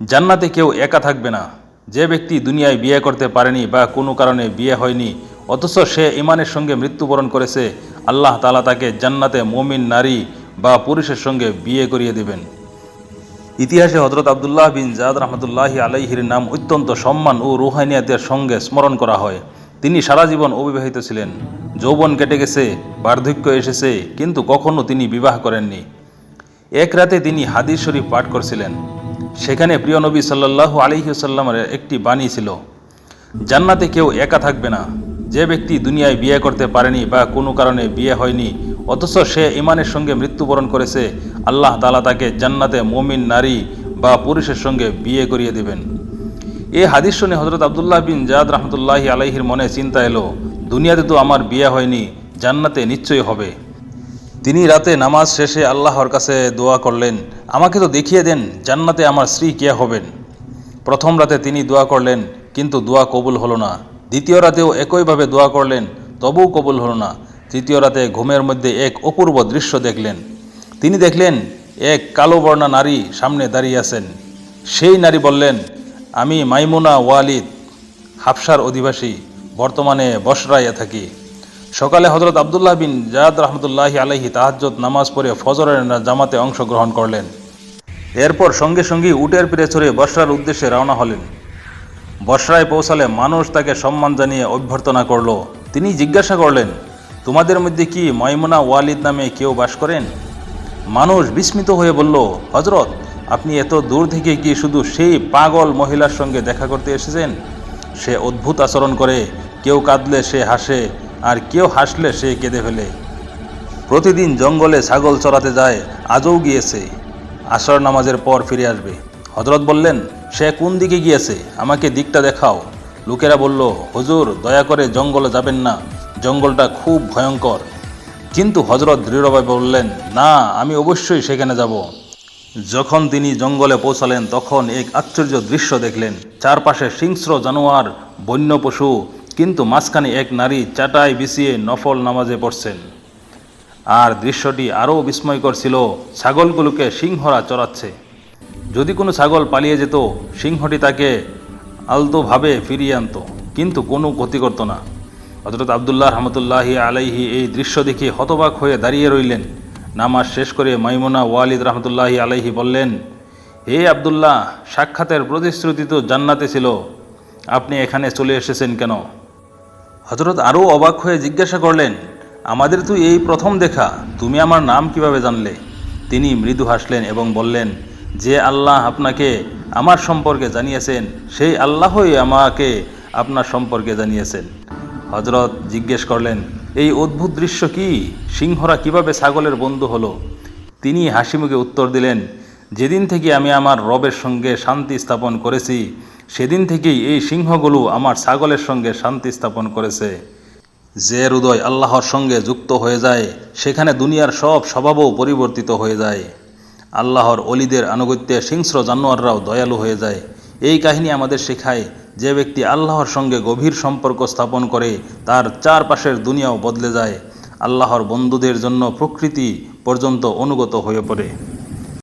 জান্নাতে কেউ একা থাকবে না। যে ব্যক্তি দুনিয়ায় বিয়ে করতে পারেনি বা কোনো কারণে বিয়ে হয়নি, অথচ সে ইমানের সঙ্গে মৃত্যুবরণ করেছে, আল্লাহ তালা তাকে জান্নাতে মমিন নারী বা পুরুষের সঙ্গে বিয়ে করিয়ে দেবেন। ইতিহাসে হজরত আবদুল্লাহ বিন জাদ রহমতুল্লাহ আলাইহির নাম অত্যন্ত সম্মান ও রুহানিয়াতের সঙ্গে স্মরণ করা হয়। তিনি সারা জীবন অবিবাহিত ছিলেন। যৌবন কেটে গেছে, বার্ধক্য এসেছে, কিন্তু কখনও তিনি বিবাহ করেননি। এক রাতে তিনি হাদিস শরীফ পাঠ করছিলেন। সেখানে প্রিয় নবী সাল্লাহ আলিহাসাল্লামের একটি বাণী ছিল, জান্নাতে কেউ একা থাকবে না, যে ব্যক্তি দুনিয়ায় বিয়ে করতে পারেনি বা কোনো কারণে বিয়ে হয়নি, অথচ সে ইমানের সঙ্গে মৃত্যুবরণ করেছে, আল্লাহ তালা তাকে জান্নাতে মমিন নারী বা পুরুষের সঙ্গে বিয়ে করিয়ে দেবেন। এই হাদিস শুনে হজরত আবদুল্লাহ বিন জাদ রহমতুল্লাহ আলাইহির মনে চিন্তা এলো, দুনিয়াতে তো আমার বিয়ে হয়নি, জান্নাতে নিশ্চয়ই হবে। তিনি রাতে নামাজ শেষে আল্লাহর কাছে দোয়া করলেন, আমাকে তো দেখিয়ে দেন জান্নাতে আমার স্ত্রী কে হবেন। প্রথম রাতে তিনি দোয়া করলেন, কিন্তু দোয়া কবুল হলো না। দ্বিতীয় রাতেও একইভাবে দোয়া করলেন, তবুও কবুল হলো না। তৃতীয় রাতে ঘুমের মধ্যে এক অপূর্ব দৃশ্য দেখলেন। তিনি দেখলেন, এক কালো বর্ণা নারী সামনে দাঁড়িয়ে আছেন। সেই নারী বললেন, আমি মাইমুনা ওয়ালিদ, হাফসার অধিবাসী, বর্তমানে বসরাইয়া থাকি। সকালে হজরত আবদুল্লাহ বিন জাদ রহমতুল্লাহ আলহি তাহাজ্জত নামাজ পড়ে ফজরের জামাতে অংশগ্রহণ করলেন। এরপর সঙ্গে সঙ্গে উটের পিড়ে চড়ে বসরার উদ্দেশ্যে রওনা হলেন। বসরায় পৌঁছালে মানুষ তাকে সম্মান জানিয়ে অভ্যর্থনা করল। তিনি জিজ্ঞাসা করলেন, তোমাদের মধ্যে কি ময়মুনা ওয়ালিদ নামে কেউ বাস করেন? মানুষ বিস্মিত হয়ে বলল হজরত আপনি এত দূর থেকে কি শুধু সেই পাগল মহিলার সঙ্গে দেখা করতে এসেছেন? সে অদ্ভুত আচরণ করে, কেউ কাঁদলে সে হাসে আর কেউ হাসলে সে কেঁদে ফেলে। প্রতিদিন জঙ্গলে ছাগল চড়াতে যায়, আজও গিয়েছে। আসর নামাজের পর ফিরে আসবে। হজরত বললেন, সে কোন দিকে গিয়েছে? আমাকে দিকটা দেখাও। লোকেরা বলল, হুজুর, দয়া করে জঙ্গলে যাবেন না। জঙ্গলটা খুব ভয়ঙ্কর। কিন্তু হজরত দৃঢ়ভাবে বললেন, না, আমি অবশ্যই সেখানে যাব। যখন তিনি জঙ্গলে পৌঁছালেন, তখন এক আশ্চর্য দৃশ্য দেখলেন। চারপাশে হিংস্র জানোয়ার, বন্য পশু কিন্তু মাঝখানে এক নারী চাটাই বিছিয়ে নফল নামাজে পড়ছেন। আর দৃশ্যটি আরও বিস্ময়কর ছিল, ছাগলগুলোকে সিংহরা চড়াচ্ছে। যদি কোনো ছাগল পালিয়ে যেত, সিংহটি তাকে আলতোভাবে ফিরিয়ে আনত, কিন্তু কোনো ক্ষতি করতো না। হজরত আবদুল্লাহ রহমতুল্লাহি আলাইহি এই দৃশ্য দেখে হতবাক হয়ে দাঁড়িয়ে রইলেন। নামাজ শেষ করে মাইমুনা ওয়ালিদ রহমতুল্লাহি আলাইহি বললেন, হে আবদুল্লাহ, সাক্ষাতের প্রতিশ্রুতি তো জান্নাতে ছিল। আপনি এখানে চলে এসেছেন কেন? হজরত আরও অবাক হয়ে জিজ্ঞাসা করলেন, আমাদের তো এই প্রথম দেখা, তুমি আমার নাম কীভাবে জানলে? তিনি মৃদু হাসলেন এবং বললেন, যে আল্লাহ আপনাকে আমার সম্পর্কে জানিয়েছেন, সেই আল্লাহই আমাকে আপনার সম্পর্কে জানিয়েছেন। হজরত জিজ্ঞেস করলেন, এই অদ্ভুত দৃশ্য কি? সিংহরা কীভাবে ছাগলের বন্ধু হলো? তিনি হাসিমুখে উত্তর দিলেন, যেদিন থেকে আমি আমার রবের সঙ্গে শান্তি স্থাপন করেছি সেদিন থেকেই এই সিংহগুলো আমার ছাগলের সঙ্গে শান্তি স্থাপন করেছে। যে হৃদয় আল্লাহর সঙ্গে যুক্ত হয়ে যায়, সেখানে দুনিয়ার সব স্বভাবও পরিবর্তিত হয়ে যায়। আল্লাহর অলিদের আনুগত্যে হিংস্র জানোয়াররাও দয়ালু হয়ে যায়। এই কাহিনী আমাদের শেখায়, যে ব্যক্তি আল্লাহর সঙ্গে গভীর সম্পর্ক স্থাপন করে, তার চারপাশের দুনিয়াও বদলে যায়। আল্লাহর বন্ধুদের জন্য প্রকৃতি পর্যন্ত অনুগত হয়ে পড়ে।